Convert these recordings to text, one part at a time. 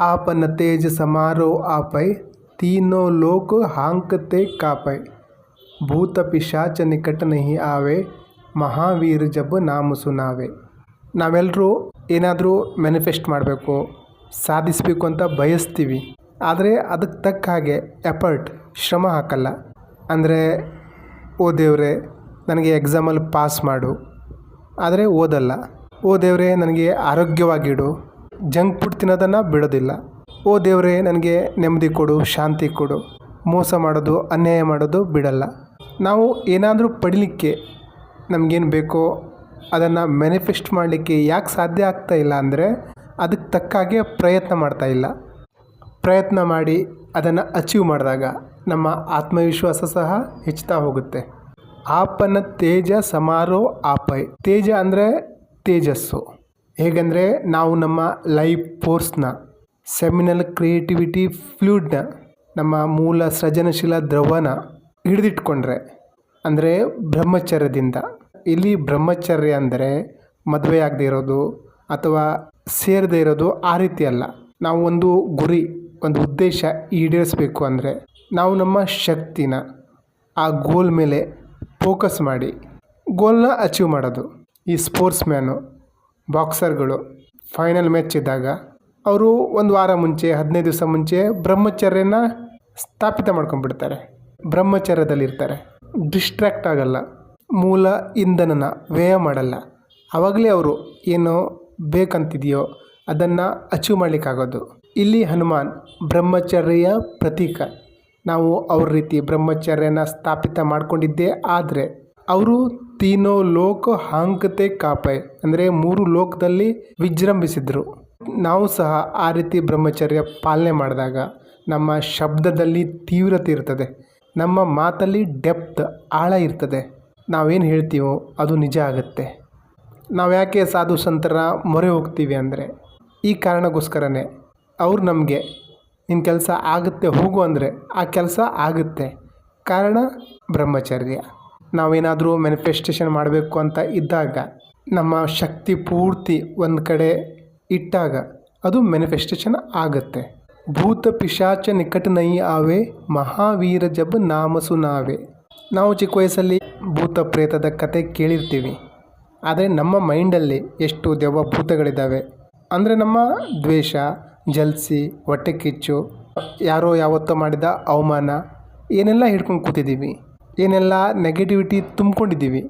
આપન તેજ ಸಮಾರೋ ಆಪೈ તીનો ಲೋಕ ಹಾಂಕತೆ ಕಾಪೈ. ಭೂತ ಪಿಶಾಚ ನಿಕಟ નહીં ಆವೆ, ಮಹಾವೀರ ಜಬ್ ನಾಮ ಸುನಾವೆ. ನಾವೆಲ್ಲರೂ ಏನಾದರೂ ಮ್ಯಾನಿಫೆಸ್ಟ್ ಮಾಡಬೇಕು, ಸಾಧಿಸಬೇಕು ಅಂತ ಬಯಸ್ತೀವಿ. ಆದರೆ ಅದಕ್ಕೆ ತಕ್ಕ ಹಾಗೆ ಎಫರ್ಟ್ ಶ್ರಮ ಹಾಕಲ್ಲ. ಅಂದರೆ, ಓ ದೇವರೇ, ನನಗೆ ಎಕ್ಸಾಮಲ್ಲಿ ಪಾಸ್ ಮಾಡು. ಆದರೆ ಓದಲ್ಲ. ಓ ದೇವರೇ, ನನಗೆ ಆರೋಗ್ಯವಾಗಿಡು. ಜಂಕ್ ಫುಡ್ ತಿನ್ನೋದನ್ನು ಬಿಡೋದಿಲ್ಲ. ಓ ದೇವರೇ, ನನಗೆ ನೆಮ್ಮದಿ ಕೊಡು, ಶಾಂತಿ ಕೊಡು. ಮೋಸ ಮಾಡೋದು, ಅನ್ಯಾಯ ಮಾಡೋದು ಬಿಡಲ್ಲ. ನಾವು ಏನಾದರೂ ಪಡಿಲಿಕ್ಕೆ ನಮಗೇನು ಬೇಕೋ ಅದನ್ನು ಮ್ಯಾನಿಫೆಸ್ಟ್ ಮಾಡಲಿಕ್ಕೆ ಯಾಕೆ ಸಾಧ್ಯ ಆಗ್ತಾ ಇಲ್ಲ ಅಂದರೆ ಅದಕ್ಕೆ ತಕ್ಕ ಹಾಗೆ ಪ್ರಯತ್ನ ಮಾಡ್ತಾ ಇಲ್ಲ. ಪ್ರಯತ್ನ ಮಾಡಿ ಅದನ್ನು ಅಚೀವ್ ಮಾಡಿದಾಗ ನಮ್ಮ ಆತ್ಮವಿಶ್ವಾಸ ಸಹ ಹೆಚ್ಚುತ್ತಾ ಹೋಗುತ್ತೆ. ಆಪನ ತೇಜ ಸಮಾರೋ ಆಪೈ. ತೇಜ ಅಂದರೆ ತೇಜಸ್ಸು. ಹೇಗೆಂದರೆ ನಾವು ನಮ್ಮ ಲೈಫ್ ಫೋರ್ಸ್ನ ಸೆಮಿನಲ್ ಕ್ರಿಯೇಟಿವಿಟಿ ಫ್ಲೂಡ್ನ ನಮ್ಮ ಮೂಲ ಸೃಜನಶೀಲ ದ್ರವನ ಹಿಡಿದಿಟ್ಕೊಂಡ್ರೆ, ಅಂದರೆ ಬ್ರಹ್ಮಚರ್ಯದಿಂದ. ಇಲ್ಲಿ ಬ್ರಹ್ಮಚರ್ಯ ಅಂದರೆ ಮದುವೆ ಆಗದೆ ಇರೋದು ಅಥವಾ ಸೇರದೇ ಇರೋದು ಆ ರೀತಿ ಅಲ್ಲ. ನಾವು ಒಂದು ಗುರಿ, ಒಂದು ಉದ್ದೇಶ ಈಡೇರಿಸಬೇಕು ಅಂದರೆ ನಾವು ನಮ್ಮ ಶಕ್ತಿನ ಆ ಗೋಲ್ ಮೇಲೆ ಫೋಕಸ್ ಮಾಡಿ ಗೋಲ್ನ ಅಚೀವ್ ಮಾಡೋದು. ಈ ಸ್ಪೋರ್ಟ್ಸ್ ಮ್ಯಾನು ಬಾಕ್ಸರ್ಗಳು ಫೈನಲ್ ಮ್ಯಾಚ್ ಇದ್ದಾಗ ಅವರು ಒಂದು ವಾರ ಮುಂಚೆ, ಹದಿನೈದು ದಿವಸ ಮುಂಚೆ ಬ್ರಹ್ಮಚರ್ಯನ ಸ್ಥಾಪಿತ ಮಾಡ್ಕೊಂಡ್ಬಿಡ್ತಾರೆ. ಬ್ರಹ್ಮಚರ್ಯದಲ್ಲಿರ್ತಾರೆ. ಡಿಸ್ಟ್ರ್ಯಾಕ್ಟ್ ಆಗಲ್ಲ. ಮೂಲ ಇಂಧನನ ವ್ಯಯ ಮಾಡಲ್ಲ. ಆವಾಗಲೇ ಅವರು ಏನು ಬೇಕಂತಿದೆಯೋ ಅದನ್ನು ಅಚೀವ್ ಮಾಡಲಿಕ್ಕಾಗೋದು. ಇಲ್ಲಿ ಹನುಮಾನ್ ಬ್ರಹ್ಮಚರ್ಯ ಪ್ರತೀಕ. ನಾವು ಅವ್ರ ರೀತಿ ಬ್ರಹ್ಮಚರ್ಯನ ಸ್ಥಾಪಿತ ಮಾಡಿಕೊಂಡಿದ್ದೆ ಆದರೆ, ಅವರು ತೀನೋ ಲೋಕ ಹಾಂಕತೆ ಕಾಪೈ ಅಂದರೆ ಮೂರು ಲೋಕದಲ್ಲಿ ವಿಜೃಂಭಿಸಿದರು. ನಾವು ಸಹ ಆ ರೀತಿ ಬ್ರಹ್ಮಚರ್ಯ ಪಾಲನೆ ಮಾಡಿದಾಗ ನಮ್ಮ ಶಬ್ದದಲ್ಲಿ ತೀವ್ರತೆ ಇರ್ತದೆ. ನಮ್ಮ ಮಾತಲ್ಲಿ ಡೆಪ್ತ್ ಆಳ ಇರ್ತದೆ. ನಾವೇನು ಹೇಳ್ತೀವೋ ಅದು ನಿಜ ಆಗುತ್ತೆ. ನಾವು ಯಾಕೆ ಸಾಧು ಸಂತರ ಮೊರೆ ಹೋಗ್ತೀವಿ ಅಂದರೆ ಈ ಕಾರಣಕ್ಕೋಸ್ಕರನೇ ಅವ್ರು ನಮಗೆ ನಿನ್ನ ಕೆಲಸ ಆಗುತ್ತೆ ಹೋಗು ಅಂದರೆ ಆ ಕೆಲಸ ಆಗುತ್ತೆ. ಕಾರಣ ಬ್ರಹ್ಮಚರ್ಯ. ನಾವೇನಾದರೂ ಮ್ಯಾನಿಫೆಸ್ಟೇಷನ್ ಮಾಡಬೇಕು ಅಂತ ಇದ್ದಾಗ, ನಮ್ಮ ಶಕ್ತಿ ಪೂರ್ತಿ ಒಂದು ಕಡೆ ಇಟ್ಟಾಗ ಅದು ಮ್ಯಾನಿಫೆಸ್ಟೇಷನ್ ಆಗುತ್ತೆ. ಭೂತ ಪಿಶಾಚ ನಿಕಟ ನೈ ಆವೆ, ಮಹಾವೀರ ಜಬ್ ನಾಮಸು ನಾವೆ. ನಾವು ಚಿಕ್ಕ ವಯಸ್ಸಲ್ಲಿ ಭೂತ ಪ್ರೇತದ ಕತೆ ಕೇಳಿರ್ತೀವಿ. ಆದರೆ ನಮ್ಮ ಮೈಂಡಲ್ಲಿ ಎಷ್ಟು ದೆವ್ವ ಭೂತಗಳಿದ್ದಾವೆ ಅಂದರೆ ನಮ್ಮ ದ್ವೇಷ, ಜಲ್ಸಿ, ಹೊಟ್ಟೆ ಕಿಚ್ಚು, ಯಾರೋ ಯಾವತ್ತೋ ಮಾಡಿದ ಅವಮಾನ, ಏನೆಲ್ಲ ಹಿಡ್ಕೊಂಡು ಕೂತಿದ್ದೀವಿ ಏನೆಲ್ಲ ನೆಗೆಟಿವಿಟಿ ತುಂಬಿಕೊಂಡಿದ್ದೀವಿ,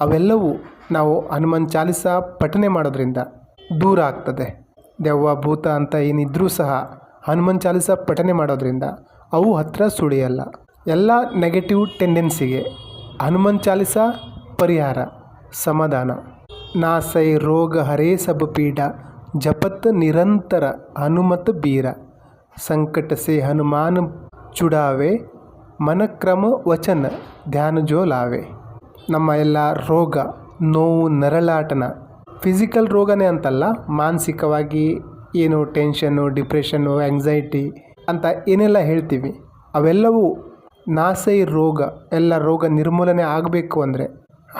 ಅವೆಲ್ಲವೂ ನಾವು ಹನುಮಾನ್ ಚಾಲಿಸ ಪಠನೆ ಮಾಡೋದ್ರಿಂದ ದೂರ ಆಗ್ತದೆ. ದೆವ್ವ, ಭೂತ ಅಂತ ಏನಿದ್ರೂ ಸಹ ಹನುಮಾನ್ ಚಾಲಿಸ ಪಠನೆ ಮಾಡೋದ್ರಿಂದ ಅವು ಹತ್ತಿರ ಸುಳಿಯಲ್ಲ. ಎಲ್ಲ ನೆಗೆಟಿವ್ ಟೆಂಡೆನ್ಸಿಗೆ ಹನುಮಾನ್ ಚಾಲಿಸ ಪರಿಹಾರ, ಸಮಾಧಾನ. ನಾಸೈ ರೋಗ ಹರೇ ಸಬ್ ಪೀಡ, ಜಪತ್ ನಿರಂತರ ಹನುಮತ್ ಬೀರ. ಸಂಕಟ ಸೇ ಹನುಮಾನ್ ಚುಡಾವೆ ಮನಕ್ರಮ ವಚನ ಧ್ಯಾನ ಜೋ ಲಾವೆ ನಮ್ಮ ಎಲ್ಲ ರೋಗ, ನೋವು, ನರಳಾಟನ ಫಿಸಿಕಲ್ ರೋಗನೇ ಅಂತಲ್ಲ, ಮಾನಸಿಕವಾಗಿ ಏನು ಟೆನ್ಷನ್ನು ಡಿಪ್ರೆಷನ್ನು ಆ್ಯಂಗ್ಸೈಟಿ ಅಂತ ಏನೆಲ್ಲ ಹೇಳ್ತೀವಿ, ಅವೆಲ್ಲವೂ ನಾಸೈ ರೋಗ, ಎಲ್ಲ ರೋಗ ನಿರ್ಮೂಲನೆ ಆಗಬೇಕು ಅಂದರೆ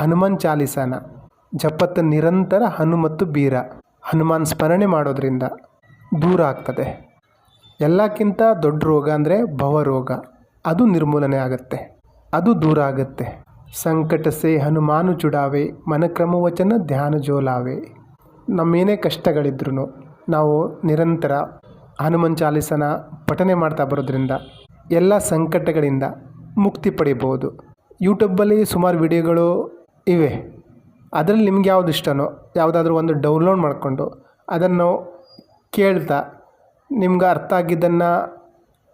ಹನುಮಾನ್ ಚಾಲಿಸಾನ ಜಪತ್ ನಿರಂತರ ಹನುಮತ್ತು ಬೀರ, ಹನುಮಾನ್ ಸ್ಮರಣೆ ಮಾಡೋದ್ರಿಂದ ದೂರ ಆಗ್ತದೆ. ಎಲ್ಲಕ್ಕಿಂತ ದೊಡ್ಡ ರೋಗ ಅಂದರೆ ಭವರೋಗ. ಅದು ನಿರ್ಮೂಲನೆ ಆಗುತ್ತೆ, ಅದು ದೂರ ಆಗುತ್ತೆ. ಸಂಕಟ ಸೇ ಹನುಮಾನು ಚುಡಾವೆ ಮನಕ್ರಮವಚನ ಧ್ಯಾನ ಜೋಲಾವೆ. ನಮ್ಮೇನೇ ಕಷ್ಟಗಳಿದ್ರೂ ನಾವು ನಿರಂತರ ಹನುಮಾನ್ ಚಾಲಿಸನ ಪಠನೆ ಮಾಡ್ತಾ ಬರೋದ್ರಿಂದ ಎಲ್ಲ ಸಂಕಟಗಳಿಂದ ಮುಕ್ತಿ ಪಡಿಬೋದು. ಯೂಟ್ಯೂಬಲ್ಲಿ ಸುಮಾರು ವಿಡಿಯೋಗಳು ಇವೆ. ಅದರಲ್ಲಿ ನಿಮ್ಗೆ ಯಾವುದು ಇಷ್ಟನೋ, ಯಾವುದಾದ್ರೂ ಒಂದು ಡೌನ್ಲೋಡ್ ಮಾಡಿಕೊಂಡು ಅದನ್ನು ಕೇಳ್ತಾ ನಿಮ್ಗೆ ಅರ್ಥ ಆಗಿದ್ದನ್ನು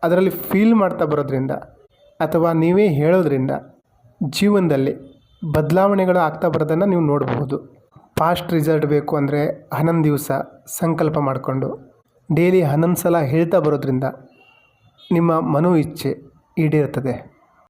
ಅದರಲ್ಲಿ ಫೀಲ್ ಮಾಡ್ತಾ ಬರೋದ್ರಿಂದ ಅಥವಾ ನೀವೇ ಹೇಳೋದ್ರಿಂದ ಜೀವನದಲ್ಲಿ ಬದಲಾವಣೆಗಳು ಆಗ್ತಾ ಬರೋದನ್ನು ನೀವು ನೋಡಬಹುದು. ಫಾಸ್ಟ್ ರಿಸಲ್ಟ್ ಬೇಕು ಅಂದರೆ ಹನ್ನೊಂದು ದಿವಸ ಸಂಕಲ್ಪ ಮಾಡಿಕೊಂಡು ಡೈಲಿ ಹನ್ನೊಂದು ಸಲ ಹೇಳ್ತಾ ಬರೋದ್ರಿಂದ ನಿಮ್ಮ ಮನೋ ಇಚ್ಛೆ ಈಡೇರ್ತದೆ.